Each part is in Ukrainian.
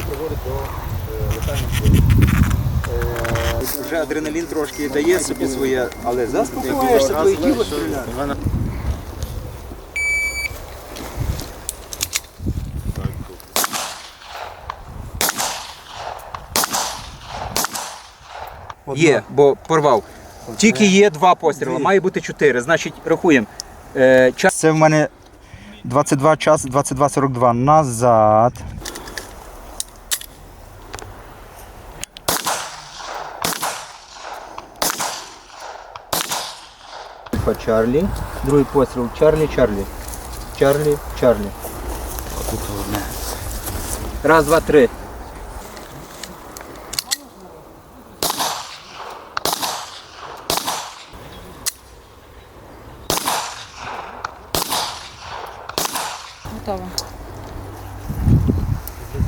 це приводить до е, летальних випадків. Е, Вже адреналін трошки дає собі своє, але заспокоїшся, твоє тіло стріляє. Є, бо порвав. Тільки є два постріли, має бути чотири. Значить, рахуємо. Е, час... Це в мене 22 час, 22.42 назад. Альфа Чарлі. Другий постріл Чарлі, Чарлі. Чарлі, Чарлі. Раз, два, три. Готово.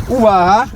Увага!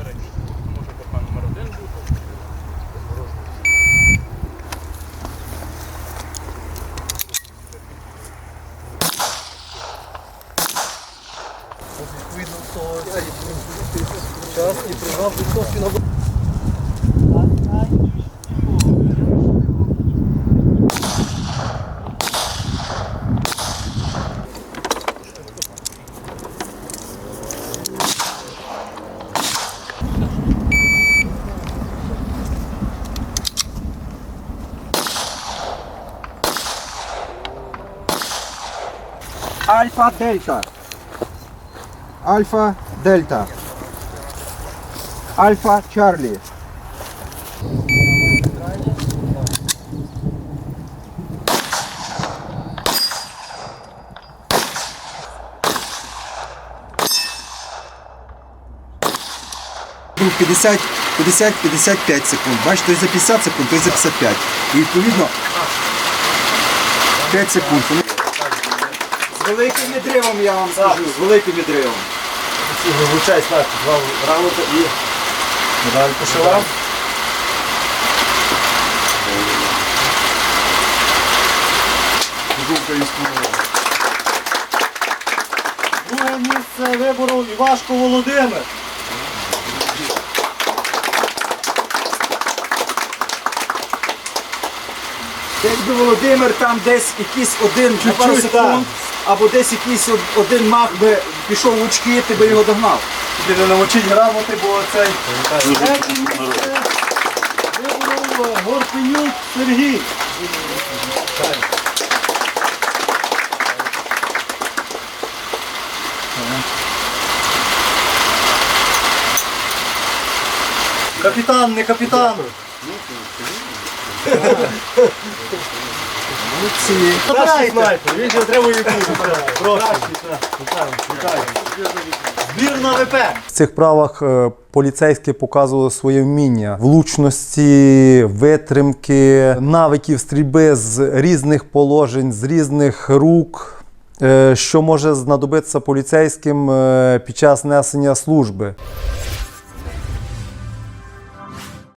Альфа Дельта. Альфа Дельта. Альфа Чарлі. Був 50, 50, 55 секунд. Бачите, той за 50 секунд, той за 55. І відповідно 5 секунд. З великим відривом я вам скажу, з великим відривом. Вилучай так, два раунди і медаль пошивав. Друге місце вибору Івашко Володимир. Якби Володимир там десь якийсь один на пару секунд, або десь якийсь один мах би пішов в очки, ти би його догнав. Тобі не навчить грамоти, бо цей виборов Горпенюк Сергій. Капітан, не капітан. Кращий снайпер, він же треба YouTube. Збірна ВП. В цих правах е, поліцейські показували своє вміння влучності, витримки, навиків стрільби з різних положень, з різних рук, е, що може знадобитися поліцейським е, під час несення служби.